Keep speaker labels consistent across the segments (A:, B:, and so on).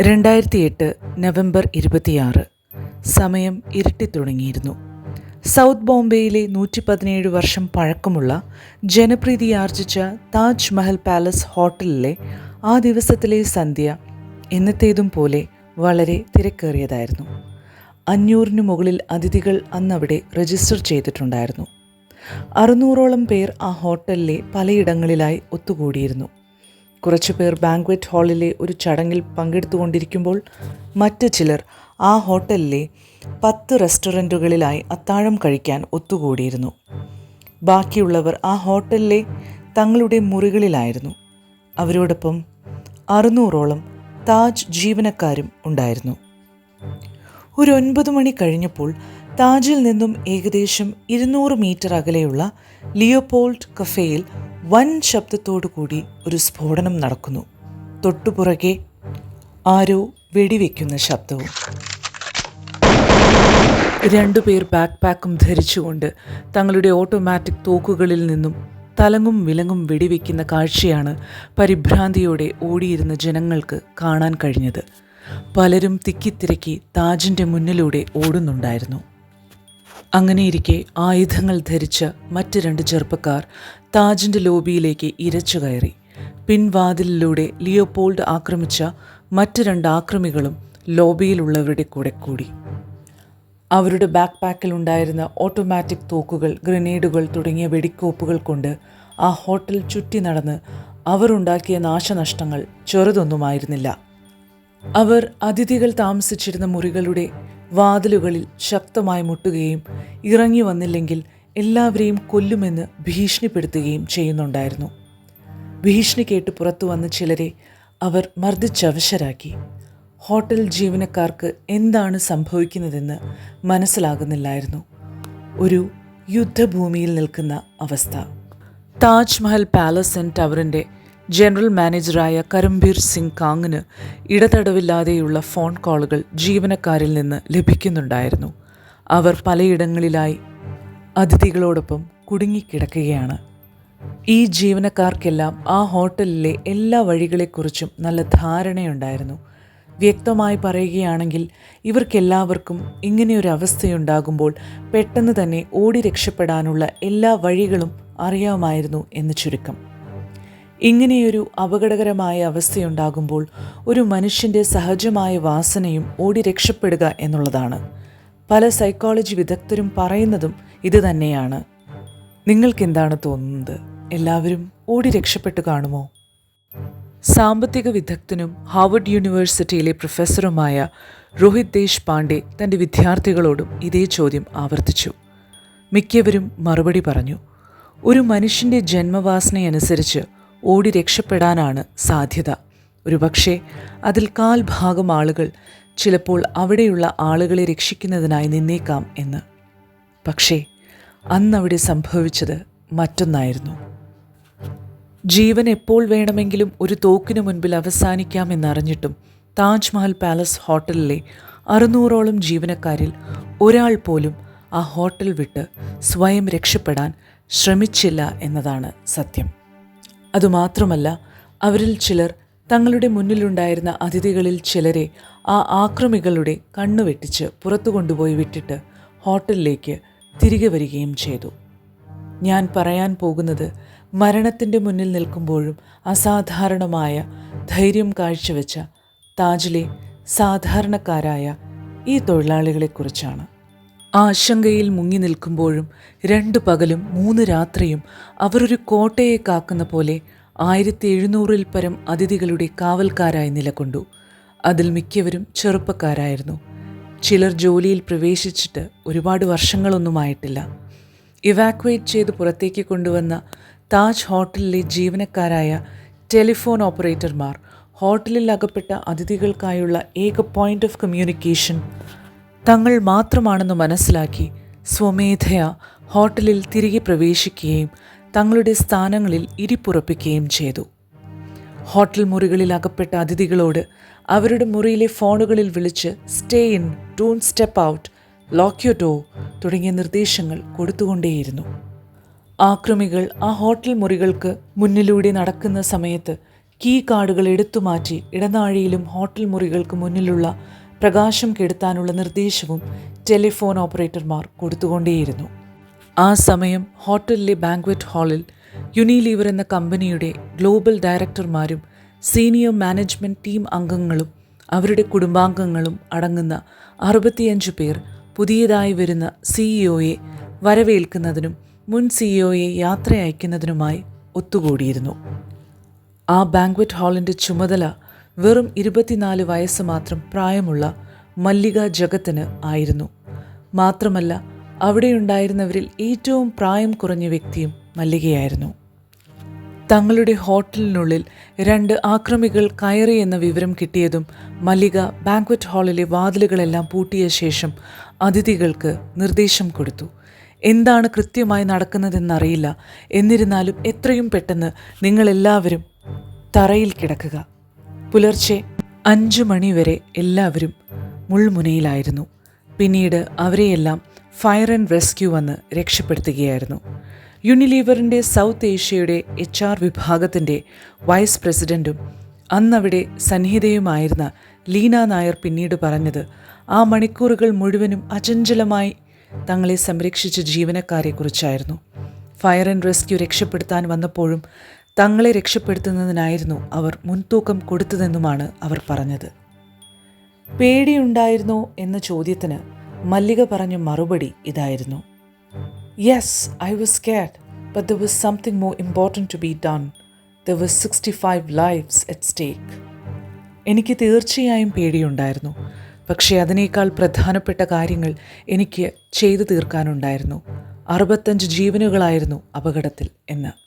A: രണ്ടായിരത്തി എട്ട് നവംബർ ഇരുപത്തിയാറ്. സമയം ഇരുട്ടി തുടങ്ങിയിരുന്നു. സൗത്ത് ബോംബെയിലെ നൂറ്റി പതിനേഴ് വർഷം പഴക്കമുള്ള ജനപ്രീതിയാർജിച്ച താജ് മഹൽ പാലസ് ഹോട്ടലിലെ ആ ദിവസത്തിലെ സന്ധ്യ എന്നത്തേതും പോലെ വളരെ തിരക്കേറിയതായിരുന്നു. അഞ്ഞൂറിന് മുകളിൽ അതിഥികൾ അന്നവിടെ രജിസ്റ്റർ ചെയ്തിട്ടുണ്ടായിരുന്നു. അറുന്നൂറോളം പേർ ആ ഹോട്ടലിലെ പലയിടങ്ങളിലായി ഒത്തുകൂടിയിരുന്നു. കുറച്ചുപേർ ബാങ്ക്വറ്റ് ഹാളിലെ ഒരു ചടങ്ങിൽ പങ്കെടുത്തുകൊണ്ടിരിക്കുമ്പോൾ മറ്റു ചിലർ ആ ഹോട്ടലിലെ പത്ത് റെസ്റ്റോറന്റുകളിലായി അത്താഴം കഴിക്കാൻ ഒത്തുകൂടിയിരുന്നു. ബാക്കിയുള്ളവർ ആ ഹോട്ടലിലെ തങ്ങളുടെ മുറികളിലായിരുന്നു. അവരോടൊപ്പം അറുന്നൂറോളം താജ് ജീവനക്കാരും ഉണ്ടായിരുന്നു. ഒരു ഒൻപത് മണി കഴിഞ്ഞപ്പോൾ താജിൽ നിന്നും ഏകദേശം ഇരുന്നൂറ് മീറ്റർ അകലെയുള്ള ലിയോപോൾഡ് കഫേയിൽ വൻ ശബ്ദത്തോടു കൂടി ഒരു സ്ഫോടനം നടക്കുന്നു. തൊട്ടുപുറകെ ആരോ വെടിവെക്കുന്ന ശബ്ദവും. രണ്ടുപേർ ബാക്ക് പാക്കും ധരിച്ചുകൊണ്ട് തങ്ങളുടെ ഓട്ടോമാറ്റിക് തോക്കുകളിൽ നിന്നും തലങ്ങും വിലങ്ങും വെടിവെക്കുന്ന കാഴ്ചയാണ് പരിഭ്രാന്തിയോടെ ഓടിയിരുന്ന ജനങ്ങൾക്ക് കാണാൻ കഴിഞ്ഞത്. പലരും തിക്കിത്തിരക്കി താജിന്റെ മുന്നിലൂടെ ഓടുന്നുണ്ടായിരുന്നു. അങ്ങനെയിരിക്കെ ആയുധങ്ങൾ ധരിച്ച മറ്റ് രണ്ട് ചെറുപ്പക്കാർ താജിന്റെ ലോബിയിലേക്ക് ഇരച്ചു കയറി. പിൻവാതിലിലൂടെ ലിയോപോൾഡ് ആക്രമിച്ച മറ്റ് രണ്ട് ആക്രമികളും ലോബിയിലുള്ളവരുടെ കൂടെ കൂടി. അവരുടെ ബാക്ക് പാക്കിൽ ഉണ്ടായിരുന്ന ഓട്ടോമാറ്റിക് തോക്കുകൾ ഗ്രനേഡുകൾ തുടങ്ങിയ വെടിക്കോപ്പുകൾ കൊണ്ട് ആ ഹോട്ടൽ ചുറ്റി നടന്ന് അവരുണ്ടാക്കിയ നാശനഷ്ടങ്ങൾ ചെറുതൊന്നുമായിരുന്നില്ല. അവർ അതിഥികൾ താമസിച്ചിരുന്ന മുറികളുടെ വാതിലുകളിൽ ശക്തമായി മുട്ടുകയും ഇറങ്ങി വന്നില്ലെങ്കിൽ എല്ലാവരെയും കൊല്ലുമെന്ന് ഭീഷണിപ്പെടുത്തുകയും ചെയ്യുന്നുണ്ടായിരുന്നു. ഭീഷണി കേട്ട് പുറത്തു വന്ന ചിലരെ അവർ മർദ്ദിച്ചവശരാക്കി. ഹോട്ടൽ ജീവനക്കാർക്ക് എന്താണ് സംഭവിക്കുന്നതെന്ന് മനസ്സിലാകുന്നില്ലായിരുന്നു. ഒരു യുദ്ധഭൂമിയിൽ നിൽക്കുന്ന അവസ്ഥ. താജ്മഹൽ പാലസ് ആൻഡ് ടവറിന്റെ ജനറൽ മാനേജറായ കരംബീർ സിംഗ് കാങ്ങിന് ഇടതടവില്ലാതെയുള്ള ഫോൺ കോളുകൾ ജീവനക്കാരിൽ നിന്ന് ലഭിക്കുന്നുണ്ടായിരുന്നു. അവർ പലയിടങ്ങളിലായി അതിഥികളോടൊപ്പം കുടുങ്ങിക്കിടക്കുകയാണ്. ഈ ജീവനക്കാർക്കെല്ലാം ആ ഹോട്ടലിലെ എല്ലാ വഴികളെക്കുറിച്ചും നല്ല ധാരണയുണ്ടായിരുന്നു. വ്യക്തമായി പറയുകയാണെങ്കിൽ ഇവർക്കെല്ലാവർക്കും ഇങ്ങനെയൊരു അവസ്ഥയുണ്ടാകുമ്പോൾ പെട്ടെന്ന് തന്നെ ഓടി രക്ഷപ്പെടാനുള്ള എല്ലാ വഴികളും അറിയാമായിരുന്നു എന്ന് ചുരുക്കം. ഇങ്ങനെയൊരു അപകടകരമായ അവസ്ഥയുണ്ടാകുമ്പോൾ ഒരു മനുഷ്യന്റെ സഹജമായ വാസനയും ഓടി രക്ഷപ്പെടുക എന്നുള്ളതാണ്. പല സൈക്കോളജി വിദഗ്ധരും പറയുന്നതും ഇത് തന്നെയാണ്. നിങ്ങൾക്കെന്താണ് തോന്നുന്നത്? എല്ലാവരും ഓടി രക്ഷപ്പെട്ടു കാണുമോ? സാമ്പത്തിക വിദഗ്ധനും ഹാർവർഡ് യൂണിവേഴ്സിറ്റിയിലെ പ്രൊഫസറുമായ രോഹിത് ദേശ് പാണ്ഡെ തന്റെ വിദ്യാർത്ഥികളോടും ഇതേ ചോദ്യം ആവർത്തിച്ചു. മിക്കവരും മറുപടി പറഞ്ഞു ഒരു മനുഷ്യന്റെ ജന്മവാസനയനുസരിച്ച് ഓടി രക്ഷപ്പെടാനാണ് സാധ്യത. ഒരുപക്ഷെ അതിൽ കാൽ ഭാഗം ആളുകൾ ചിലപ്പോൾ അവിടെയുള്ള ആളുകളെ രക്ഷിക്കുന്നതിനായി നിന്നേക്കാം എന്ന്. പക്ഷേ അന്നവിടെ സംഭവിച്ചത് മറ്റൊന്നായിരുന്നു. ജീവൻ എപ്പോൾ വേണമെങ്കിലും ഒരു തോക്കിനു മുൻപിൽ അവസാനിക്കാമെന്നറിഞ്ഞിട്ടും താജ്മഹൽ പാലസ് ഹോട്ടലിലെ അറുന്നൂറോളം ജീവനക്കാരിൽ ഒരാൾ പോലും ആ ഹോട്ടൽ വിട്ട് സ്വയം രക്ഷപ്പെടാൻ ശ്രമിച്ചില്ല എന്നതാണ് സത്യം. അതുമാത്രമല്ല അവരിൽ ചിലർ തങ്ങളുടെ മുന്നിലുണ്ടായിരുന്ന അതിഥികളിൽ ചിലരെ ആ ആക്രമികളുടെ കണ്ണുവെട്ടിച്ച് പുറത്തു കൊണ്ടുപോയി വിട്ടിട്ട് ഹോട്ടലിലേക്ക് തിരികെ വരികയും ചെയ്തു. ഞാൻ പറയാൻ പോകുന്നത് മരണത്തിന്റെ മുന്നിൽ നിൽക്കുമ്പോഴും അസാധാരണമായ ധൈര്യം കാഴ്ചവെച്ച താജിലെ സാധാരണക്കാരായ ഈ തൊഴിലാളികളെക്കുറിച്ചാണ്. ആശങ്കയിൽ മുങ്ങി നിൽക്കുമ്പോഴും രണ്ട് പകലും മൂന്ന് രാത്രിയും അവരൊരു കോട്ടയെ കാക്കുന്ന പോലെ ആയിരത്തി എഴുന്നൂറിൽ പരം അതിഥികളുടെ കാവൽക്കാരായി നിലകൊണ്ടു. അതിൽ മിക്കവരും ചെറുപ്പക്കാരായിരുന്നു. ചിലർ ജോലിയിൽ പ്രവേശിച്ചിട്ട് ഒരുപാട് വർഷങ്ങളൊന്നുമായിട്ടില്ല. ഇവാക്വേറ്റ് ചെയ്ത് പുറത്തേക്ക് കൊണ്ടുവന്ന താജ് ഹോട്ടലിലെ ജീവനക്കാരായ ടെലിഫോൺ ഓപ്പറേറ്റർമാർ ഹോട്ടലിൽ അകപ്പെട്ട അതിഥികൾക്കായുള്ള ഏക പോയിന്റ് ഓഫ് കമ്മ്യൂണിക്കേഷൻ തങ്ങൾ മാത്രമാണെന്ന് മനസ്സിലാക്കി സ്വമേധയാ ഹോട്ടലിൽ തിരികെ പ്രവേശിക്കുകയും തങ്ങളുടെ സ്ഥാനങ്ങളിൽ ഇരിപ്പുറപ്പിക്കുകയും ചെയ്തു. ഹോട്ടൽ മുറികളിൽ അകപ്പെട്ട അതിഥികളോട് അവരുടെ മുറിയിലെ ഫോണുകളിൽ വിളിച്ച് stay in don't step out lock your door തുടങ്ങിയ നിർദ്ദേശങ്ങൾ കൊടുത്തുകൊണ്ടേയിരുന്നു. ആക്രമികൾ ആ ഹോട്ടൽ മുറികൾക്ക് മുന്നിലൂടെ നടക്കുന്ന സമയത്ത് കീ കാർഡുകൾ എടുത്തുമാറ്റി ഇടനാഴിയിലും ഹോട്ടൽ മുറികൾക്ക് മുന്നിലുള്ള പ്രകാശം കെടുത്താനുള്ള നിർദ്ദേശവും ടെലിഫോൺ ഓപ്പറേറ്റർമാർ കൊടുത്തുകൊണ്ടേയിരുന്നു. ആ സമയം ഹോട്ടലിലെ ബാങ്ക്വറ്റ് ഹാളിൽ യുനിലീവർ എന്ന കമ്പനിയുടെ ഗ്ലോബൽ ഡയറക്ടർമാരും സീനിയർ മാനേജ്മെന്റ് ടീം അംഗങ്ങളും അവരുടെ കുടുംബാംഗങ്ങളും അടങ്ങുന്ന അറുപത്തിയഞ്ച് പേർ പുതിയതായി വരുന്ന സിഇഒയെ വരവേൽക്കുന്നതിനും മുൻ സിഇഒയെ യാത്ര അയക്കുന്നതിനുമായി ഒത്തുകൂടിയിരുന്നു. ആ ബാങ്ക്വറ്റ് ഹാളിന്റെ ചുമതല വെറും ഇരുപത്തിനാല് വയസ്സ് മാത്രം പ്രായമുള്ള മല്ലിക ജഗത്തിന് ആയിരുന്നു. മാത്രമല്ല അവിടെയുണ്ടായിരുന്നവരിൽ ഏറ്റവും പ്രായം കുറഞ്ഞ വ്യക്തിയും മല്ലികയായിരുന്നു. തങ്ങളുടെ ഹോട്ടലിനുള്ളിൽ രണ്ട് ആക്രമികൾ കയറി എന്ന വിവരം കിട്ടിയതും മല്ലിക ബാങ്ക്വറ്റ് ഹാളിലെ വാതിലുകളെല്ലാം പൂട്ടിയ ശേഷം അതിഥികൾക്ക് നിർദ്ദേശം കൊടുത്തു. എന്താണ് കൃത്യമായി നടക്കുന്നതെന്നറിയില്ല. എന്നിരുന്നാലും എത്രയും പെട്ടെന്ന് നിങ്ങളെല്ലാവരും തറയിൽ കിടക്കുക. പുലർച്ചെ അഞ്ചു മണിവരെ എല്ലാവരും മുൾമുനയിലായിരുന്നു. പിന്നീട് അവരെയെല്ലാം ഫയർ ആൻഡ് റെസ്ക്യൂ വന്ന് രക്ഷപ്പെടുത്തുകയായിരുന്നു. യുണിലീവറിന്റെ സൗത്ത് ഏഷ്യയുടെ എച്ച് ആർ വിഭാഗത്തിന്റെ വൈസ് പ്രസിഡന്റും അന്നവിടെ സന്നിഹിതയുമായിരുന്ന ലീന നായർ പിന്നീട് പറഞ്ഞത് ആ മണിക്കൂറുകൾ മുഴുവനും അചഞ്ചലമായി തങ്ങളെ സംരക്ഷിച്ച ജീവനക്കാരെക്കുറിച്ചായിരുന്നു. ഫയർ ആൻഡ് റെസ്ക്യൂ രക്ഷപ്പെടുത്താൻ വന്നപ്പോഴും തങ്ങളെ രക്ഷപ്പെടുത്തുന്നതിനായിരുന്നു അവർ മുൻതൂക്കം കൊടുത്തതെന്നുമാണ് അവർ പറഞ്ഞത്. പേടിയുണ്ടായിരുന്നോ എന്ന ചോദ്യത്തിന് മല്ലിക പറഞ്ഞ മറുപടി ഇതായിരുന്നു. Yes I was scared but there was something more important to be done there was sixty five lives at stake എനിക്ക് തീർച്ചയായും പേടിയുണ്ടായിരുന്നു. പക്ഷേ അതിനേക്കാൾ പ്രധാനപ്പെട്ട കാര്യങ്ങൾ എനിക്ക് ചെയ്തു തീർക്കാനുണ്ടായിരുന്നു. അറുപത്തഞ്ച് ജീവനുകളായിരുന്നു അപകടത്തിൽ എന്ന്.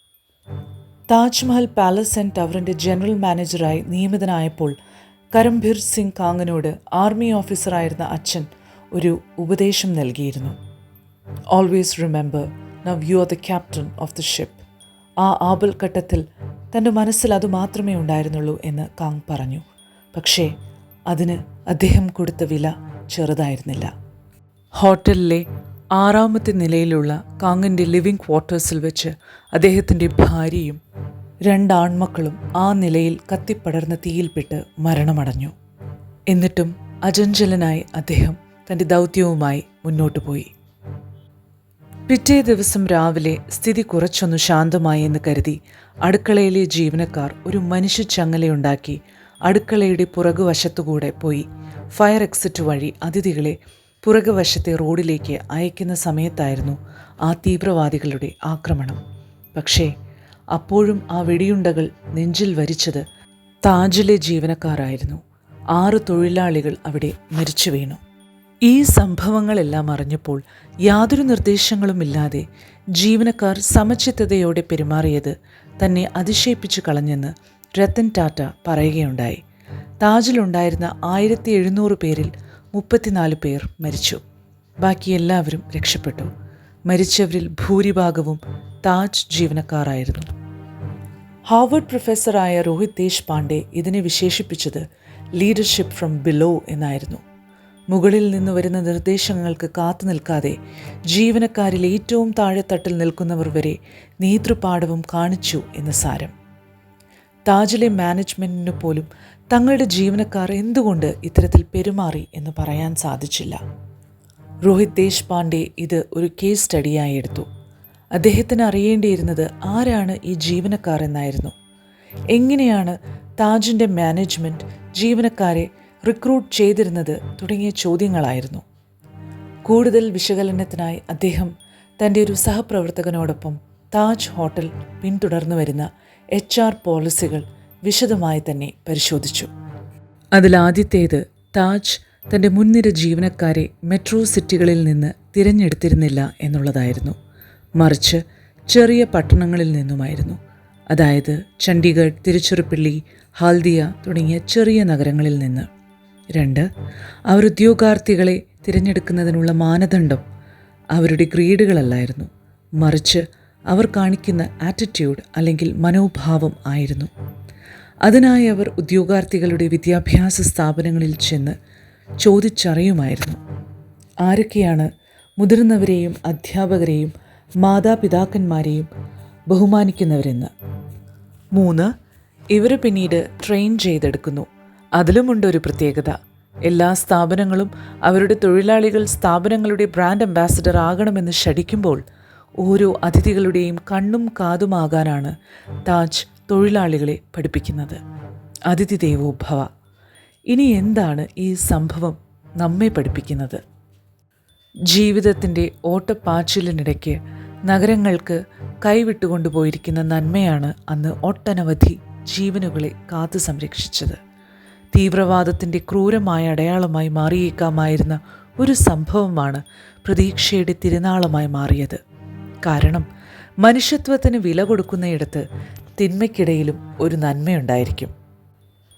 A: താജ്മഹൽ പാലസ് ആൻഡ് ടവറിന്റെ ജനറൽ മാനേജറായി നിയമിതനായപ്പോൾ കരംഭീർ സിംഗ് കാങ്ങിനോട് ആർമി ഓഫീസറായിരുന്ന അച്ഛൻ ഒരു ഉപദേശം നൽകിയിരുന്നു. Always remember now you are the captain of the ship ആ ആപൽഘട്ടത്തിൽ തന്റെ മനസ്സിൽ അത് മാത്രമേ ഉണ്ടായിരുന്നുള്ളൂ എന്ന് കാങ് പറഞ്ഞു. പക്ഷേ അതിന് അദ്ദേഹം കൊടുത്ത വില ചെറുതായിരുന്നില്ല. ഹോട്ടലിലെ ആറാമത്തെ നിലയിലുള്ള കാങ്ങിന്റെ ലിവിംഗ് ക്വാർട്ടേഴ്സിൽ വെച്ച് അദ്ദേഹത്തിന്റെ ഭാര്യയും രണ്ടാൺമക്കളും ആ നിലയിൽ കത്തിപ്പടർന്ന തീയിൽപ്പെട്ട് മരണമടഞ്ഞു. എന്നിട്ടും അചഞ്ചലനായി അദ്ദേഹം തന്റെ ദൗത്യവുമായി മുന്നോട്ടു പോയി. പിറ്റേ ദിവസം രാവിലെ സ്ഥിതി കുറച്ചൊന്നു ശാന്തമായി എന്ന് കരുതി അടുക്കളയിലെ ജീവനക്കാർ ഒരു മനുഷ്യ ചങ്ങലയുണ്ടാക്കി അടുക്കളയുടെ പുറകുവശത്തുകൂടെ പോയി ഫയർ എക്സിറ്റ് വഴി അതിഥികളെ പുറകുവശത്തെ റോഡിലേക്ക് അയക്കുന്ന സമയത്തായിരുന്നു ആ തീവ്രവാദികളുടെ ആക്രമണം. പക്ഷേ അപ്പോഴും ആ വെടിയുണ്ടകൾ നെഞ്ചിൽ വരിച്ചത് താജിലെ ജീവനക്കാരായിരുന്നു. ആറ് തൊഴിലാളികൾ അവിടെ മരിച്ചു വീണു. ഈ സംഭവങ്ങളെല്ലാം അറിഞ്ഞപ്പോൾ യാതൊരു നിർദ്ദേശങ്ങളുമില്ലാതെ ജീവനക്കാർ സമചിത്തതയോടെ പെരുമാറിയത് തന്നെ അതിശയിപ്പിച്ചു കളഞ്ഞെന്ന് രത്തൻ ടാറ്റ പറയുകയുണ്ടായി. താജിലുണ്ടായിരുന്ന ആയിരത്തി എഴുന്നൂറ് പേരിൽ മുപ്പത്തിനാല് പേർ മരിച്ചു. ബാക്കി എല്ലാവരും രക്ഷപ്പെട്ടു. മരിച്ചവരിൽ ഭൂരിഭാഗവും താജ് ജീവനക്കാരായിരുന്നു. ഹാർവർഡ് പ്രൊഫസറായ രോഹിത് ദേശ്പാണ്ഡെ ഇതിനെ വിശേഷിപ്പിച്ചത് ലീഡർഷിപ്പ് ഫ്രം ബിലോ എന്നായിരുന്നു. മുകളിൽ നിന്ന് വരുന്ന നിർദ്ദേശങ്ങൾക്ക് കാത്തു നിൽക്കാതെ ജീവനക്കാരിൽ ഏറ്റവും താഴെത്തട്ടിൽ നിൽക്കുന്നവർ വരെ നേതൃപാഠവും കാണിച്ചു എന്ന് സാരം. താജിലെ മാനേജ്മെന്റിന് പോലും തങ്ങളുടെ ജീവനക്കാർ എന്തുകൊണ്ട് ഇത്തരത്തിൽ പെരുമാറി എന്ന് പറയാൻ സാധിച്ചില്ല. രോഹിത് ദേശ്പാണ്ഡെ ഇത് ഒരു കേസ് സ്റ്റഡിയായി എടുത്തു. അദ്ദേഹത്തിന് അറിയേണ്ടിയിരുന്നത് ആരാണ് ഈ ജീവനക്കാർ എന്നായിരുന്നു. എങ്ങനെയാണ് താജിന്റെ മാനേജ്മെന്റ് ജീവനക്കാരെ റിക്രൂട്ട് ചെയ്തിരുന്നത് തുടങ്ങിയ ചോദ്യങ്ങളായിരുന്നു. കൂടുതൽ വിശകലനത്തിനായി അദ്ദേഹം തന്റെ ഒരു സഹപ്രവർത്തകനോടൊപ്പം താജ് ഹോട്ടൽ പിന്തുടർന്നു വരുന്ന എച്ച് ആർ പോളിസികൾ വിശദമായി തന്നെ പരിശോധിച്ചു. അതിലാദ്യത്തേത് താജ് തന്റെ മുൻനിര ജീവനക്കാരെ മെട്രോ സിറ്റികളിൽ നിന്ന് തിരഞ്ഞെടുത്തിരുന്നില്ല എന്നുള്ളതായിരുന്നു. മറിച്ച് ചെറിയ പട്ടണങ്ങളിൽ നിന്നുമായിരുന്നു. അതായത് ചണ്ഡീഗഡ് തിരുച്ചിറപ്പള്ളി ഹാൽദിയ തുടങ്ങിയ ചെറിയ നഗരങ്ങളിൽ നിന്ന്. രണ്ട് അവർ ഉദ്യോഗാർത്ഥികളെ തിരഞ്ഞെടുക്കുന്നതിനുള്ള മാനദണ്ഡം അവരുടെ ഗ്രേഡുകളല്ലായിരുന്നു. മറിച്ച് അവർ കാണിക്കുന്ന ആറ്റിറ്റ്യൂഡ് അല്ലെങ്കിൽ മനോഭാവം ആയിരുന്നു. അതിനായി അവർ ഉദ്യോഗാർത്ഥികളുടെ വിദ്യാഭ്യാസ സ്ഥാപനങ്ങളിൽ ചെന്ന് ചോദിച്ചറിയുമായിരുന്നു. ആരൊക്കെയാണ് മുതിർന്നവരെയും അധ്യാപകരെയും മാതാപിതാക്കന്മാരെയും ബഹുമാനിക്കുന്നവരെന്ന്. മൂന്ന് ഇവർ പിന്നീട് ട്രെയിൻ ചെയ്തെടുക്കുന്നു. അതിലുമുണ്ട് ഒരു പ്രത്യേകത. എല്ലാ സ്ഥാപനങ്ങളും അവരുടെ തൊഴിലാളികൾ സ്ഥാപനങ്ങളുടെ ബ്രാൻഡ് അംബാസഡർ ആകണമെന്ന് ശഠിക്കുമ്പോൾ ഓരോ അതിഥികളുടെയും കണ്ണും കാതുമാകാനാണ് താജ് തൊഴിലാളികളെ പഠിപ്പിക്കുന്നത്. അതിഥി ദേവോഭവ ഇനി എന്താണ് ഈ സംഭവം നമ്മെ പഠിപ്പിക്കുന്നത്? ജീവിതത്തിന്റെ ഓട്ടപ്പാച്ചിലിനിടയ്ക്ക് നഗരങ്ങൾക്ക് കൈവിട്ടുകൊണ്ടുപോയിരിക്കുന്ന നന്മയാണ് അന്ന് ഒട്ടനവധി ജീവനുകളെ കാത്തു സംരക്ഷിച്ചത്. തീവ്രവാദത്തിന്റെ ക്രൂരമായ അടയാളമായി മാറിയേക്കാമായിരുന്ന ഒരു സംഭവമാണ് പ്രതീക്ഷയുടെ തിരുനാളമായി മാറിയത്. കാരണം മനുഷ്യത്വത്തിന് വില കൊടുക്കുന്നയിടത്ത് തിന്മയ്ക്കിടയിലും ഒരു നന്മയുണ്ടായിരിക്കും.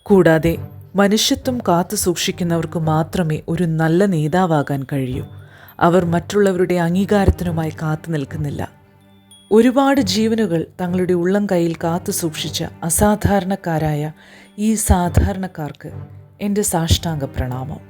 A: കൂടാതെ മനുഷ്യത്വം കാത്തു സൂക്ഷിക്കുന്നവർക്ക് മാത്രമേ ഒരു നല്ല നേതാവാകാൻ കഴിയൂ. അവർ മറ്റുള്ളവരുടെ അംഗീകാരത്തിനുമായി കാത്തു നിൽക്കുന്നില്ല. ഒരുപാട് ജീവനുകൾ തങ്ങളുടെ ഉള്ളം കയ്യിൽ കാത്തു സൂക്ഷിച്ച അസാധാരണക്കാരായ ഈ സാധാരണക്കാർക്ക് എന്റെ സാഷ്ടാംഗ പ്രണാമം